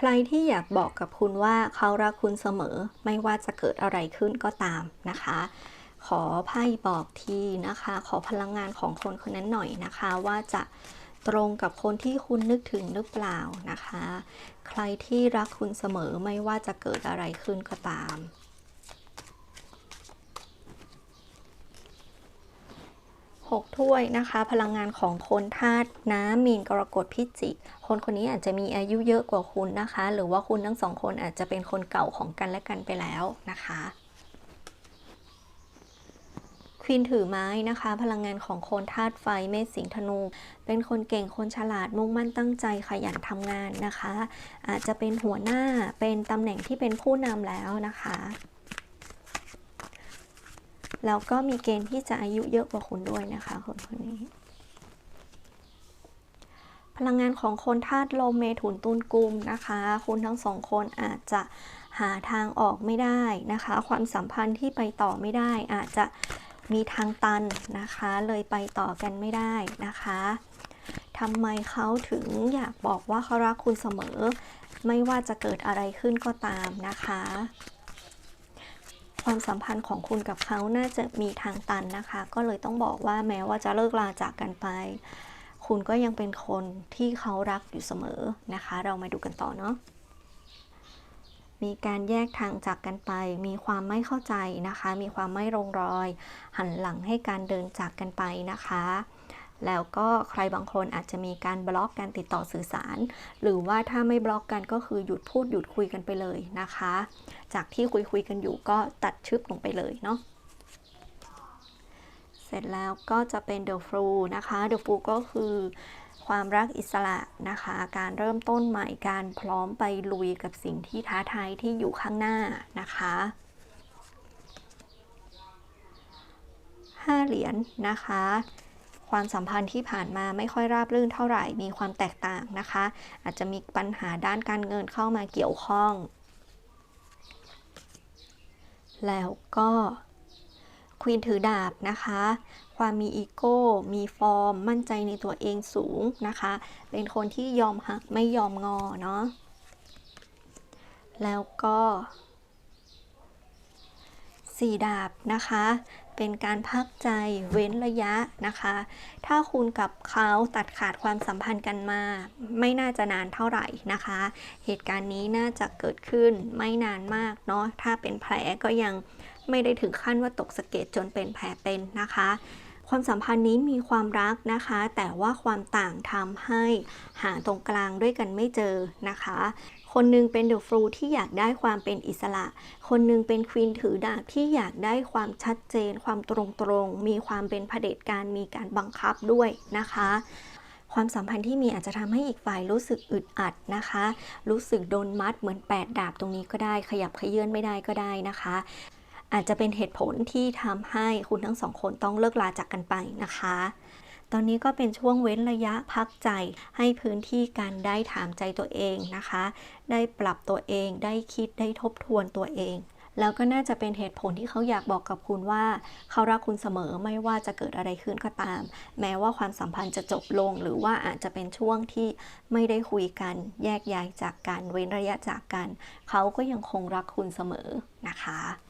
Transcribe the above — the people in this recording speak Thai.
ใครที่อยากบอกกับคุณว่าเขารักคุณเสมอ ไม่ว่าจะเกิดอะไรขึ้นก็ตามนะคะ ขอไพ่บอกทีนะคะ ขอพลังงานของคนคนนั้นหน่อยนะคะ ว่าจะตรงกับคนที่คุณนึกถึงหรือเปล่านะคะ ใครที่รักคุณเสมอไม่ว่าจะเกิดอะไรขึ้นก็ตาม หกถ้วยนะคะ พลังงานของคนธาตุน้ำมีนกรกฎพิจิก คนคนนี้อาจจะมีอายุเยอะกว่าคุณนะคะ หรือว่าคุณทั้งสองคนอาจจะเป็นคนเก่าของกันและกันไปแล้วนะคะควีนถือไม้นะคะ พลังงานของคนธาตุไฟเมษสิงธนู เป็นคนเก่งคนฉลาดมุ่งมั่นตั้งใจขยันทำงานนะคะ อาจจะเป็นหัวหน้าเป็นตำแหน่งที่เป็นผู้นำแล้วนะคะ แล้วก็มีเกณฑ์ที่จะอายุเยอะกว่าคุณด้วยนะคะคนคนนี้ พลังงานของคนธาตุลมเมถุนตุลกุมนะคะ คุณทั้งสองคนอาจจะหาทางออกไม่ได้นะคะ ความสัมพันธ์ที่ไปต่อไม่ได้ อาจจะมีทางตันนะคะ เลยไปต่อกันไม่ได้นะคะทำไมเขาถึงอยากบอกว่าเขารักคุณเสมอ ไม่ว่าจะเกิดอะไรขึ้นก็ตามนะคะ ความสัมพันธ์ของคุณกับเขาน่าจะมีทางตันนะคะ ก็เลยต้องบอกว่าแม้ว่าจะเลิกลาจากกันไป คุณก็ยังเป็นคนที่เขารักอยู่เสมอนะคะ เรามาดูกันต่อเนาะมีการแยกทางจากกันไป มีความไม่เข้าใจนะคะ มีความไม่ลงรอย หันหลังให้การเดินจากกันไปนะคะ แล้วก็ใครบางคนอาจจะมีการบล็อกการติดต่อสื่อสาร หรือว่าถ้าไม่บล็อกกันก็คือหยุดพูดหยุดคุยกันไปเลยนะคะ จากที่คุยคุยกันอยู่ก็ตัดชึบลงไปเลยเนาะเสร็จแล้วก็จะเป็น The f l u นะคะ The f l u ก็คือความรักอิสระนะคะ การเริ่มต้นใหม่การพร้อมไปลุยกับสิ่งที่ท้าทายที่อยู่ข้างหน้านะคะห้าเหรียญนะคะ ความสัมพันธ์ที่ผ่านมาไม่ค่อยราบรื่นเท่าไหร่ มีความแตกต่างนะคะ อาจจะมีปัญหาด้านการเงินเข้ามาเกี่ยวข้อง แล้วก็ควีนถือดาบนะคะ ความมีอีโก้ มีฟอร์ม มั่นใจในตัวเองสูงนะคะ เป็นคนที่ยอมหักไม่ยอมงอเนาะ แล้วก็สี่ดาบนะคะ เป็นการพักใจเว้นระยะนะคะ ถ้าคุณกับเขาตัดขาดความสัมพันธ์กันมา ไม่น่าจะนานเท่าไหร่นะคะ เหตุการณ์นี้น่าจะเกิดขึ้นไม่นานมากเนาะถ้าเป็นแผลก็ยังไม่ได้ถึงขั้นว่าตกสะเก็ดจนเป็นแผลเป็นนะคะ ความสัมพันธ์นี้มีความรักนะคะ แต่ว่าความต่างทำให้หาตรงกลางด้วยกันไม่เจอนะคะ คนหนึงเป็นเดอะฟลูที่อยากได้ความเป็นอิสระ คนหนึงเป็นควีนถือดาบที่อยากได้ความชัดเจน ความตรงๆ มีความเป็นเผด็จการมีการบังคับด้วยนะคะความสัมพันธ์ที่มีอาจจะทำให้อีกฝ่ายรู้สึกอึดอัดนะคะ รู้สึกโดนมัดเหมือนแปดดาบตรงนี้ก็ได้ ขยับขยื่นไม่ได้ก็ได้นะคะ อาจจะเป็นเหตุผลที่ทำให้คุณทั้งสองคนต้องเลิกลาจากกันไปนะคะ ตอนนี้ก็เป็นช่วงเว้นระยะพักใจ ให้พื้นที่การได้ถามใจตัวเองนะคะ ได้ปรับตัวเอง ได้คิด ได้ทบทวนตัวเอง แล้วก็น่าจะเป็นเหตุผลที่เขาอยากบอกกับคุณว่า เขารักคุณเสมอไม่ว่าจะเกิดอะไรขึ้นก็ตาม แม้ว่าความสัมพันธ์จะจบลง หรือว่าอาจจะเป็นช่วงที่ไม่ได้คุยกัน แยกย้ายจากกัน เว้นระยะจากกัน เขาก็ยังคงรักคุณเสมอนะคะ